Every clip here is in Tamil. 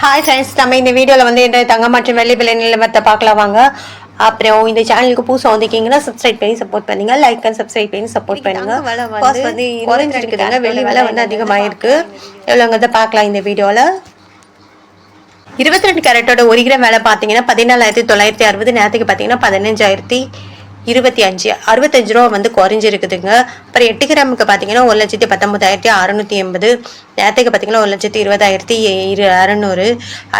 ஹாய் ஃப்ரெண்ட்ஸ் நம்ம இந்த வீடியோவில் வந்து இந்த தங்கம் மற்றும் வெள்ளி விலை நிலவரத்தை பார்க்கலாம் வாங்க. அப்புறம் இந்த சேனலுக்கு புதுசாக வந்திருக்கீங்கன்னா சப்ஸ்கிரைப் பண்ணி சப்போர்ட் பண்ணுங்க. லைக் அண்ட் சப்ஸ்கிரைப் பண்ணி சப்போர்ட் பண்ணுங்க. காசு வந்து குறைஞ்சிருக்குதுங்க வெள்ளி விலை வந்து அதிகமாக இருக்கு. எவ்வளோங்கிறத பார்க்கலாம் இந்த வீடியோவில் இருபத்தி ரெண்டு கேரட்டோட ஒரு கிராம் விலை பார்த்தீங்கன்னா பதினாலாயிரத்தி தொள்ளாயிரத்தி அறுபது நேரத்துக்கு பார்த்தீங்கன்னா பதினஞ்சாயிரத்தி இருபத்தி அஞ்சு அறுபத்தஞ்சு ரூபா வந்து குறைஞ்சிருக்குதுங்க. அப்புறம் எட்டு கிராமுக்கு பார்த்தீங்கன்னா ஒரு லட்சத்தி பத்தொம்பதாயிரத்தி அறநூற்றி எண்பது நேரத்துக்கு பார்த்தீங்கன்னா ஒரு லட்சத்தி இருபதாயிரத்தி இரு அறநூறு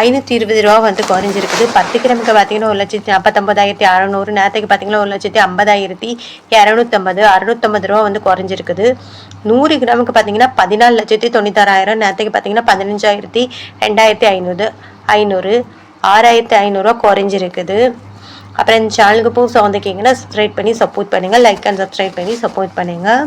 ஐநூற்றி இருபது ரூபா வந்து குறைஞ்சிருக்குது. பத்து கிராமுக்கு பார்த்தீங்கன்னா ஒரு லட்சத்தி நாற்பத்தொம்பதாயிரத்தி அறநூறு நேரத்துக்கு பார்த்தீங்கன்னா ஒரு லட்சத்தி ஐம்பதாயிரத்தி இரநூத்தம்பது அறுநூத்தம்பது ரூபா வந்து குறைஞ்சிருக்குது. நூறு கிராமுக்கு பார்த்தீங்கன்னா பதினாலு லட்சத்தி தொண்ணூத்தாறாயிரம் நேரத்துக்கு பார்த்தீங்கன்னா பதினஞ்சாயிரத்தி ரெண்டாயிரத்தி ஐநூறு ஐநூறு ஆறாயிரத்தி ஐநூறுரூவா குறைஞ்சிருக்குது. அப்புறம் இந்த சேனலுக்கு புதுசாக வந்திருக்கீங்கன்னா சப்ஸ்கிரைப் பண்ணி சப்போர்ட் பண்ணுங்கள் லைக் அண்ட் சப்ஸ்கிரைப் பண்ணி சப்போர்ட் பண்ணுங்கள்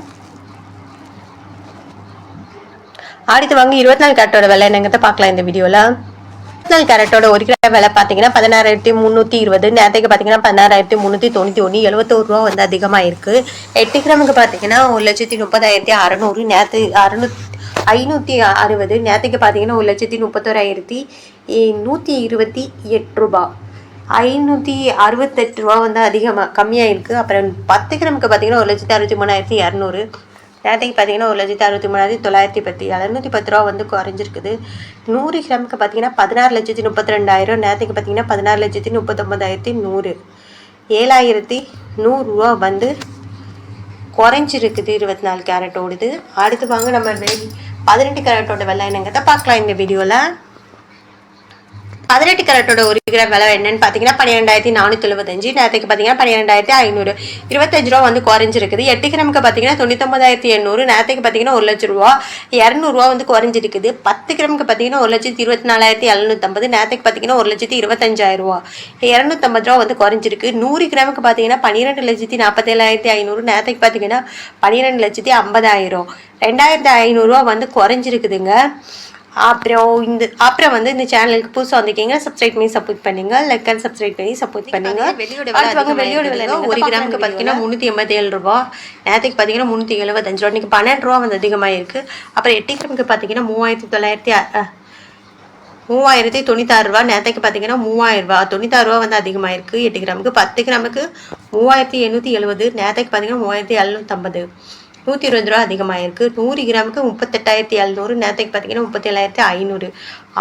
அடுத்து வாங்க இருபத்தி நாலு கேரட்டோட விலை என்னங்கிறத பார்க்கலாம் இந்த வீடியோவில் இருபத்தி நாலு கேரட்டோட ஒரு கிலோ விலை பார்த்தீங்கன்னா பதினாறாயிரத்தி முந்நூற்றி இருபது. நேரத்துக்கு பார்த்தீங்கன்னா பதினாறாயிரத்தி முந்நூற்றி தொண்ணூற்றி ஒன்று எழுபத்தோரு ரூபா வந்து அதிகமாக இருக்குது எட்டு கிராமுக்கு பார்த்தீங்கன்னா ஒரு லட்சத்தி முப்பதாயிரத்தி அறநூறு. நேரத்து அறுநூத்தி ஐநூற்றி அறுபது. நேரத்துக்கு பார்த்தீங்கன்னா ஒரு லட்சத்தி முப்பத்தோராயிரத்தி நூற்றி இருபத்தி எட்டு ரூபா. ஐநூற்றி அறுபத்தெட்டு ரூபா வந்து அதிகமாக கம்மியாக இருக்குது அப்புறம் பத்து கிராமுக்கு பார்த்தீங்கன்னா ஒரு லட்சத்தி அறுபத்தி மூணாயிரத்தி இரநூறு நேரத்துக்கு பார்த்தீங்கன்னா ஒரு லட்சத்தி அறுபத்தி மூணாயிரத்தி தொள்ளாயிரத்தி பத்து. இரநூத்தி பத்து ரூபா வந்து குறைஞ்சிருக்குது. நூறு கிராமுக்கு பார்த்தீங்கன்னா பதினாறு லட்சத்தி முப்பத்தி ரெண்டாயிரம். நேரத்துக்கு பார்த்தீங்கன்னா பதினாறு லட்சத்தி முப்பத்தொம்பதாயிரத்தி நூறு. ஏழாயிரத்தி நூறுரூவா வந்து குறைஞ்சிருக்குது இருபத்தி நாலு கேரட்டோடுது. அடுத்து வாங்க நம்ம பதினெட்டு கேரட்டோட வெள்ளை என்னங்கிறத பார்க்கலாம் இந்த வீடியோவில் பதினெட்டு கேரட்டோட ஒரு கிராம் விலை என்னன்னு பார்த்தீங்கன்னா பன்னிரெண்டாயிரத்தி நானூற்றி எழுபத்தஞ்சு நேரத்துக்கு பார்த்தீங்கன்னா பன்னிரெண்டாயிரத்தி ஐநூறு. இருபத்தஞ்சு ரூபா வந்து குறைஞ்சிருக்குது. எட்டு கிராமுக்கு பார்த்தீங்கன்னா தொண்ணூத்தொம்பதாயிரத்தி எண்ணூறு. நேரத்துக்கு பார்த்தீங்கன்னா ஒரு லட்ச ரூபா. இரநூறுவா வந்து குறைஞ்சிருக்குது. பத்து கிராமுக்கு பார்த்தீங்கன்னா ஒரு லட்சத்தி இருபத்தி நாலாயிரத்தி எழுநூத்தம்பது. நேரத்துக்கு பார்த்தீங்கன்னா ஒரு லட்சத்தி இருபத்தஞ்சாயிரம் ரூபா. இரநூத்தம்பது ரூபா வந்து குறைஞ்சிருக்கு. நூறு கிராமுக்கு பார்த்தீங்கன்னா பன்னிரெண்டு லட்சத்தி நாற்பத்தேழாயிரத்தி ஐநூறு. நேரத்துக்கு பார்த்தீங்கன்னா பன்னிரெண்டு லட்சத்தி ஐம்பதாயிரம். ரெண்டாயிரத்தி ஐநூறுரூவா வந்து குறைஞ்சிருக்குதுங்க. அப்புறம் இந்த அப்புறம் வந்து இந்த சேனலுக்கு புதுசாக வந்திருக்கீங்க சப்ஸ்கிரைப் பண்ணி சப்போர்ட் பண்ணுங்க லைக் அண்ட் சப்ஸ்கிரைப் பண்ணி சப்போர்ட் பண்ணுங்க. அடுத்து வாங்க வெள்ளியோட விலை ஒரு கிராமுக்கு பார்த்தீங்கன்னா முந்நூற்றி எண்பத்தி ஏழு ரூபா. நேரத்துக்கு பார்த்தீங்கன்னா முந்நூற்றி எழுபத்தஞ்சு ரூபா. இன்னைக்கு பன்னெண்டு ரூபா வந்து அதிகமாக இருக்கு. அப்புறம் எட்டு கிராமுக்கு பார்த்தீங்கன்னா மூவாயிரத்தி தொள்ளாயிரத்தி மூவாயிரத்தி தொண்ணூத்தாறு ரூபா. நேரத்துக்கு பார்த்தீங்கன்னா மூவாயிரம் ரூபா. தொண்ணூத்தாறு ரூபா வந்து அதிகமாக இருக்குது எட்டு கிராமுக்கு பத்து கிராமுக்கு மூவாயிரத்தி எண்ணூற்றி எழுபது. நேரத்துக்கு பார்த்தீங்கன்னா மூவாயிரத்தி எழுநூற்றம்பது நூற்றி இருபது ரூபா அதிகமாக இருக்குது நூறு கிராமுக்கு முப்பத்தெட்டாயிரத்தி எழுநூறு நேரத்துக்கு பார்த்தீங்கன்னா முப்பத்தேழாயிரத்தி ஐநூறு.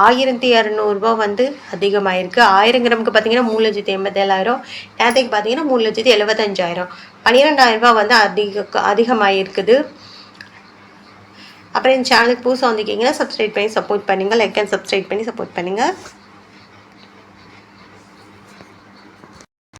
ஆயிரத்தி இரநூறுபா வந்து அதிகமாக இருக்குது ஆயிரம் கிராமுக்கு பார்த்தீங்கன்னா மூணு லட்சத்தி எண்பத்தேழாயிரம். நேரத்துக்கு பார்த்தீங்கன்னா மூணு லட்சத்தி எழுபத்தஞ்சாயிரம் பன்னிரெண்டாயிரம் ரூபாய் வந்து அதிக அதிகமாக இருக்குது அப்புறம் இந்த சேனலுக்கு புதுசாக வந்திருக்கீங்கன்னா சப்ஸ்கிரைப் பண்ணி சப்போர்ட் பண்ணுங்கள் லைக் அண்ட் சப்ஸ்கிரைப் பண்ணி சப்போர்ட் பண்ணுங்கள்